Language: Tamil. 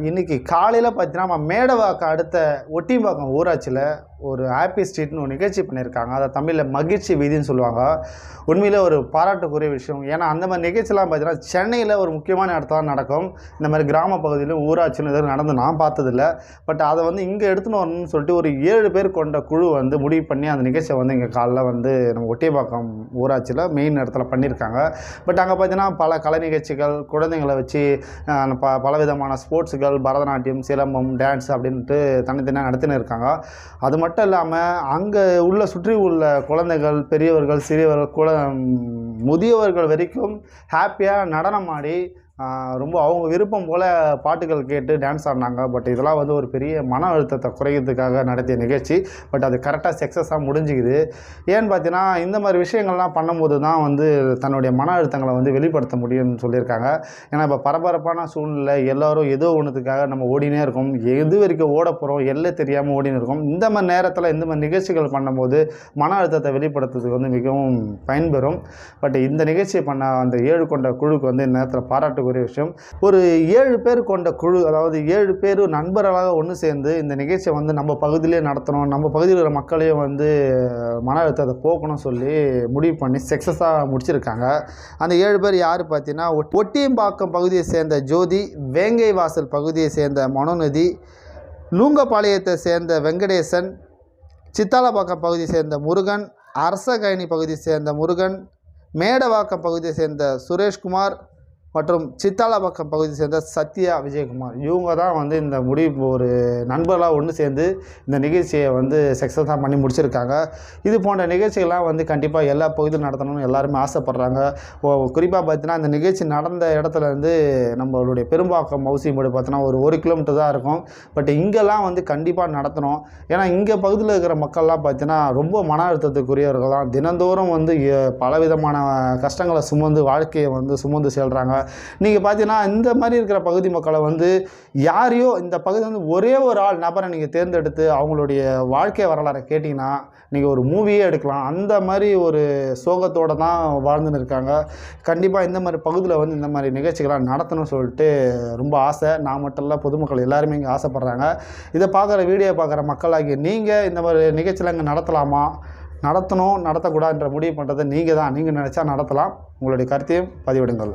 இன்னைக்கு காலையில் பார்த்தீங்கன்னா நம்ம மேடவாக்கம் அடுத்த ஒட்டிம்பாக்கம் ஊராட்சியில் ஒரு ஹாப்பி ஸ்ட்ரீட்னு ஒரு நிகழ்ச்சி பண்ணியிருக்காங்க. அதை தமிழில் மகிழ்ச்சி வீதின்னு சொல்லுவாங்க. உண்மையில் ஒரு பாராட்டுக்குரிய விஷயம். ஏன்னா அந்த மாதிரி நிகழ்ச்சிலாம் பார்த்தீங்கன்னா சென்னையில் ஒரு முக்கியமான இடத்துல தான் நடக்கும். இந்த மாதிரி கிராம பகுதியிலும் ஊராட்சியிலும் எதுவும் நடந்து நான் பார்த்ததில்ல. பட் அதை வந்து இங்கே எடுத்துன்னு வரணும்னு சொல்லிட்டு ஒரு ஏழு பேர் கொண்ட குழு வந்து முடிவு பண்ணி அந்த நிகழ்ச்சியை வந்து இங்கே காலைல வந்து நம்ம ஒட்டியப்பாக்கம் ஊராட்சியில் மெயின் இடத்துல பண்ணியிருக்காங்க. பட் அங்கே பார்த்தீங்கன்னா பல கலை நிகழ்ச்சிகள் குழந்தைங்களை வச்சு ப ப பலவிதமான ஸ்போர்ட்ஸுகள் பரதநாட்டியம் சிலம்பம் டான்ஸ் அப்படின்ட்டு தனித்தனியாக நடத்தினு இருக்காங்க. அது மட்டும் மட்டும் இல்லாமல் அங்கே உள்ள சுற்றி உள்ள குழந்தைகள் பெரியவர்கள் சிறியவர்கள் குழ முதியவர்கள் வரைக்கும் ஹாப்பியாக நடனம் ஆடி ரொம்ப அவங்க விருப்பம் போல் பாட்டுகள் கேட்டு டான்ஸ் ஆடினாங்க. பட் இதெல்லாம் வந்து ஒரு பெரிய மன அழுத்தத்தை குறையிறதுக்காக நடத்திய நிகழ்ச்சி. பட் அது கரெக்டாக சக்ஸஸாக முடிஞ்சுக்குது. ஏன்னு பார்த்தீங்கன்னா இந்த மாதிரி விஷயங்கள்லாம் பண்ணும்போது தான் வந்து தன்னுடைய மன அழுத்தங்களை வந்து வெளிப்படுத்த முடியும்னு சொல்லியிருக்காங்க. ஏன்னா இப்போ பரபரப்பான சூழ்நிலை எல்லோரும் ஏதோ ஒன்றுத்துக்காக நம்ம ஓடினே இருக்கோம். எது வரைக்கும் ஓட போகிறோம் எல்லை தெரியாமல் ஓடினு இருக்கோம். இந்த மாதிரி நேரத்தில் இந்த மாதிரி நிகழ்ச்சிகள் பண்ணும்போது மன அழுத்தத்தை வெளிப்படுத்துறதுக்கு வந்து மிகவும் பயன்பெறும். பட் இந்த நிகழ்ச்சியை பண்ண அந்த ஏழு கொண்ட குழுக்கு வந்து இந்த நேரத்தில் ஒரே விஷயம். ஒரு ஏழு பேர் கொண்ட குழு அதாவது ஏழு பேர் நண்பர்களாக ஒன்று சேர்ந்து இந்த நிகழ்ச்சியை வந்து நம்ம பகுதியிலே நடத்தணும் நம்ம பகுதியில் இருக்கிற மக்களையும் வந்து மன அழுத்தத்தை போக்கணும் சொல்லி முடிவு பண்ணி சக்ஸஸாக முடிச்சிருக்காங்க. அந்த ஏழு பேர் யார் பார்த்தீங்கன்னா ஒட்டியம்பாக்கம் பகுதியை சேர்ந்த ஜோதி வேங்கை வாசல் பகுதியை சேர்ந்த மனோநதி லூங்கபாளையத்தை சேர்ந்த வெங்கடேசன் சித்தாலப்பாக்கம் பகுதியை சேர்ந்த முருகன் அரசகயணி பகுதியை சேர்ந்த முருகன் மேடவாக்கம் பகுதியை சேர்ந்த சுரேஷ்குமார் மற்றும் சித்தாலப்பாக்கம் பகுதியை சேர்ந்த சத்யா விஜயகுமார். இவங்க தான் வந்து இந்த முடிவு ஒரு நண்பர்களாக ஒன்று சேர்ந்து இந்த நிகழ்ச்சியை வந்து சக்ஸஸாக பண்ணி முடிச்சிருக்காங்க. இது போன்ற நிகழ்ச்சிகள்லாம் வந்து கண்டிப்பாக எல்லா பகுதியிலும் நடத்தணும்னு எல்லாருமே ஆசைப்பட்றாங்க. குறிப்பாக பார்த்தீங்கன்னா இந்த நிகழ்ச்சி நடந்த இடத்துல இருந்து நம்மளுடைய பெரும்பாக்கம் மவுசிமேடு பார்த்தோன்னா ஒரு ஒரு கிலோமீட்டர் தான் இருக்கும். பட் இங்கெல்லாம் வந்து கண்டிப்பாக நடத்தணும். ஏன்னா இங்கே பகுதியில் இருக்கிற மக்கள்லாம் பார்த்தீங்கன்னா ரொம்ப மன அழுத்தத்துக்குரியவர்கள் தான் தினந்தோறும் வந்து பலவிதமான கஷ்டங்களை சுமந்து வாழ்க்கையை வந்து சுமந்து செல்கிறாங்க நீங்கள் பார்த்தீங்கன்னா இந்த மாதிரி இருக்கிற பகுதி மக்களை வந்து யாரையோ இந்த பகுதி வந்து ஒரே ஒரு ஆள் நபரை நீங்கள் தேர்ந்தெடுத்து அவங்களுடைய வாழ்க்கை வரலாறை கேட்டிங்கன்னா நீங்கள் ஒரு மூவியே எடுக்கலாம். அந்த மாதிரி ஒரு சோகத்தோடு தான் வாழ்ந்துன்னு இருக்காங்க. கண்டிப்பாக இந்த மாதிரி பகுதியில் வந்து இந்த மாதிரி நிகழ்ச்சிகளாக நடத்தணும்னு சொல்லிட்டு ரொம்ப ஆசை. நான் மட்டும் இல்லை பொதுமக்கள் எல்லாருமே இங்கே ஆசைப்பட்றாங்க. இதை பார்க்குற வீடியோ பார்க்குற மக்களாகிய நீங்கள் இந்த மாதிரி நிகழ்ச்சியில் இங்கே நடத்தலாமா? நடத்தணும் நடத்தக்கூடாதுன்ற முடிவு பண்ணுறதை நீங்கள் தான். நீங்கள் நினச்சா நடத்தலாம். உங்களுடைய கருத்தையும் பதிவிடுங்கள்.